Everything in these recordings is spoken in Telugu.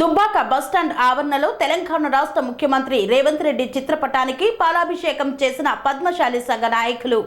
దుబ్బాక బస్టాండ్ ఆవరణలో తెలంగాణ రాష్ట్ర ముఖ్యమంత్రి రేవంత్ రెడ్డి చిత్రపటానికి పాలాభిషేకం చేసిన పద్మశాలి సంఘ నాయకులు.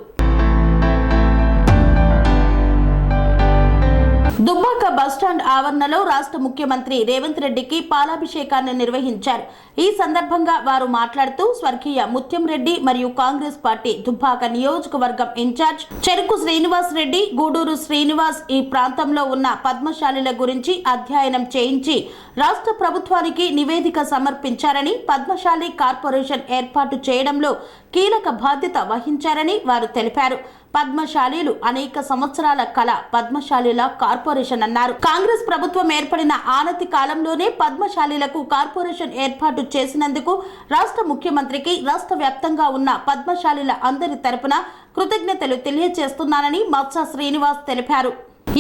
దుబ్బాక బస్టాండ్ ఆవరణలో రాష్ట్ర ముఖ్యమంత్రి రేవంత్ రెడ్డికి పాలాభిషేకాన్ని నిర్వహించారు. ఈ సందర్భంగా వారు మాట్లాడుతూ స్వర్గీయ ముత్యం రెడ్డి మరియు కాంగ్రెస్ పార్టీ దుబ్బాక నియోజకవర్గం ఇన్ఛార్జ్ చెరుకు శ్రీనివాస్ రెడ్డి గూడూరు శ్రీనివాస్ ఈ ప్రాంతంలో ఉన్న పద్మశాలిల గురించి అధ్యయనం చేయించి రాష్ట్ర ప్రభుత్వానికి నివేదిక సమర్పించారని పద్మశాలి కార్పొరేషన్ ఏర్పాటు చేయడంలో కీలక బాధ్యత వహించారని వారు తెలిపారు. పద్మశాలీలు అనేక సంవత్సరాల కళ పద్మశాలీల కార్పొరేషన్ అన్నారు. కాంగ్రెస్ ప్రభుత్వం ఏర్పడిన ఆనతి కాలంలోనే పద్మశాలీలకు కార్పొరేషన్ ఏర్పాటు చేసినందుకు రాష్ట్ర ముఖ్యమంత్రికి రాష్ట్ర వ్యాప్తంగా ఉన్న పద్మశాలీల అందరి తరపున కృతజ్ఞతలు తెలియజేస్తున్నానని మత్స శ్రీనివాస్ తెలిపారు.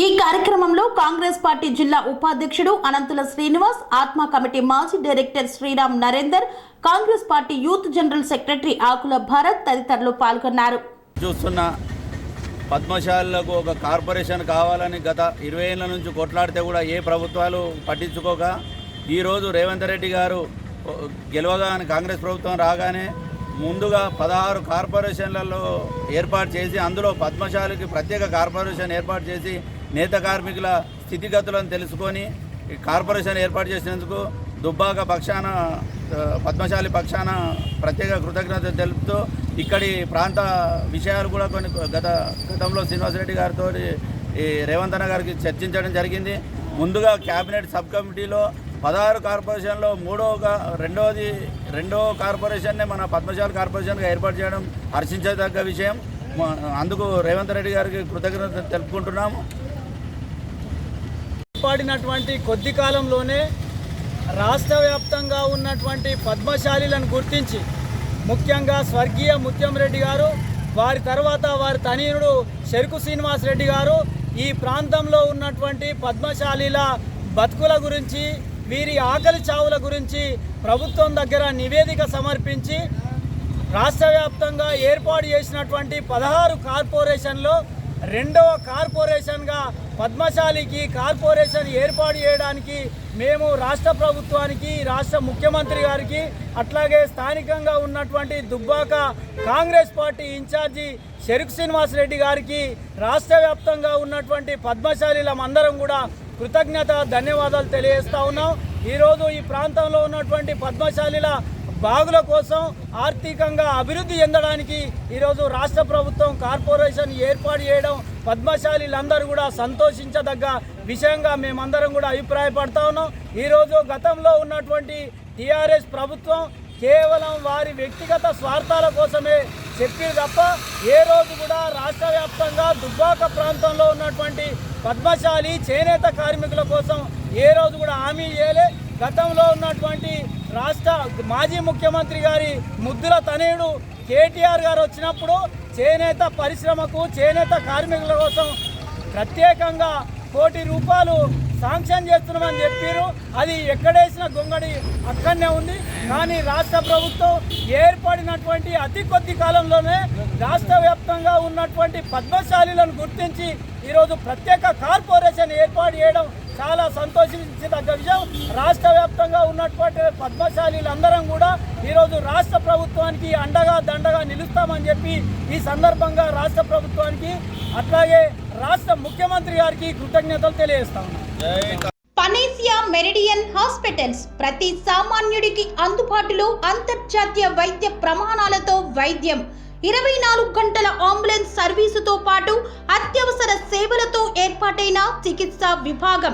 ఈ కార్యక్రమంలో కాంగ్రెస్ పార్టీ జిల్లా ఉపాధ్యక్షుడు అనంతుల శ్రీనివాస్ ఆత్మ కమిటీ మాజీ director Sriram Narender Congress party youth general secretary Akula Bharat తదితరులు పాల్గొన్నారు. చూస్తున్న పద్మశాలలకు ఒక కార్పొరేషన్ కావాలని గత ఇరవై ఏళ్ళ నుంచి కొట్లాడితే కూడా ఏ ప్రభుత్వాలు పట్టించుకోక ఈరోజు రేవంత్ రెడ్డి గారు గెలవగానే కాంగ్రెస్ ప్రభుత్వం రాగానే ముందుగా పదహారు కార్పొరేషన్లలో ఏర్పాటు చేసి అందులో పద్మశాలకి ప్రత్యేక కార్పొరేషన్ ఏర్పాటు చేసి నేత కార్మికుల స్థితిగతులను తెలుసుకొని కార్పొరేషన్ ఏర్పాటు చేసినందుకు దుబ్బాక పక్షాన పద్మశాలి పక్షాన ప్రత్యేక కృతజ్ఞత తెలుపుతూ ఇక్కడి ప్రాంత విషయాలు కూడా కొన్ని గత గతంలో శ్రీనివాసరెడ్డి గారితో ఈ రేవంత్ అన్న గారికి చర్చించడం జరిగింది. ముందుగా క్యాబినెట్ సబ్ కమిటీలో పదహారు కార్పొరేషన్లో మూడోగా రెండవది రెండో కార్పొరేషన్నే మన పద్మశాలి కార్పొరేషన్గా ఏర్పాటు చేయడం హర్షించదగ్గ విషయం. అందుకు రేవంత్ రెడ్డి గారికి కృతజ్ఞత తెలుపుకుంటున్నాము. ఏర్పడినటువంటి కొద్ది కాలంలోనే రాష్ట్ర వ్యాప్తంగా ఉన్నటువంటి పద్మశాలీలను గుర్తించి ముఖ్యంగా స్వర్గీయ ముత్యం రెడ్డి గారు వారి తర్వాత వారి తనీయుడు చెరుకు శ్రీనివాస్ రెడ్డి గారు ఈ ప్రాంతంలో ఉన్నటువంటి పద్మశాలీల బతుకుల గురించి వీరి ఆకలి చావుల గురించి ప్రభుత్వం దగ్గర నివేదిక సమర్పించి రాష్ట్ర వ్యాప్తంగా ఏర్పాటు చేసినటువంటి పదహారు కార్పొరేషన్లో రెండవ కార్పొరేషన్గా పద్మశాలికి కార్పొరేషన్ ఏర్పాటు చేయడానికి మేము రాష్ట్ర ప్రభుత్వానికి రాష్ట్ర ముఖ్యమంత్రి గారికి అట్లాగే స్థానికంగా ఉన్నటువంటి Dubbaka Congress party in charge Cheruku Srinivas Reddy గారికి రాష్ట్ర వ్యాప్తంగా ఉన్నటువంటి పద్మశాలీలం అందరం కూడా కృతజ్ఞత ధన్యవాదాలు తెలియజేస్తా ఉన్నాం. ఈరోజు ఈ ప్రాంతంలో ఉన్నటువంటి పద్మశాలిల బాగుల కోసం ఆర్థికంగా అభివృద్ధి చెందడానికి ఈరోజు రాష్ట్ర ప్రభుత్వం కార్పొరేషన్ ఏర్పాటు చేయడం పద్మశాలీలందరూ కూడా సంతోషించదగ్గ విషయంగా మేమందరం కూడా అభిప్రాయపడతా ఉన్నాం. ఈరోజు గతంలో ఉన్నటువంటి టీఆర్ఎస్ ప్రభుత్వం కేవలం వారి వ్యక్తిగత స్వార్థాల కోసమే చెప్పి తప్ప ఏ రోజు కూడా రాష్ట్ర వ్యాప్తంగా దుబ్బాక ప్రాంతంలో ఉన్నటువంటి పద్మశాలి చేనేత కార్మికుల కోసం ఏ రోజు కూడా హామీ చేయలే. గతంలో ఉన్నటువంటి రాష్ట్ర మాజీ ముఖ్యమంత్రి గారి ముద్దుల తనయుడు కేటీఆర్ గారు వచ్చినప్పుడు చేనేత పరిశ్రమకు చేనేత కార్మికుల కోసం ప్రత్యేకంగా కోటి రూపాయలు శాంక్షన్ చేస్తున్నామని చెప్పారు అది ఎక్కడేసిన గొంగడి అక్కడనే ఉంది. కానీ రాష్ట్ర ప్రభుత్వం ఏర్పడినటువంటి అతి కొద్ది కాలంలోనే రాష్ట్ర వ్యాప్తంగా ఉన్నటువంటి పద్మశాలీలను గుర్తించి ఈరోజు ప్రత్యేక కార్పొరేషన్ ఏర్పాటు చేయడం చాలా సంతోషించదగ్గ విషయం రాష్ట్ర వ్యాప్తంగా ఉన్నటువంటి పద్మశాలీలందరం కూడా ఈరోజు రాష్ట్ర ప్రభుత్వానికి అండగా దండగా నిలుస్తామని చెప్పి ఈ సందర్భంగా రాష్ట్ర ప్రభుత్వానికి అట్లాగే రాష్ట్ర ముఖ్యమంత్రి గారికి కృతజ్ఞతలు తెలియజేస్తా పనేసియా మెరిడియన్ హాస్పిటల్స్ ప్రతి సామాన్యుడికి అందుబాటులో అంతర్జాతీయ వైద్య ప్రమాణాలతో వైద్యం. ఇరవై నాలుగు గంటల అంబులెన్స్ సర్వీసుతో పాటు అత్యవసర సేవలతో ఏర్పాటైన చికిత్సా విభాగం.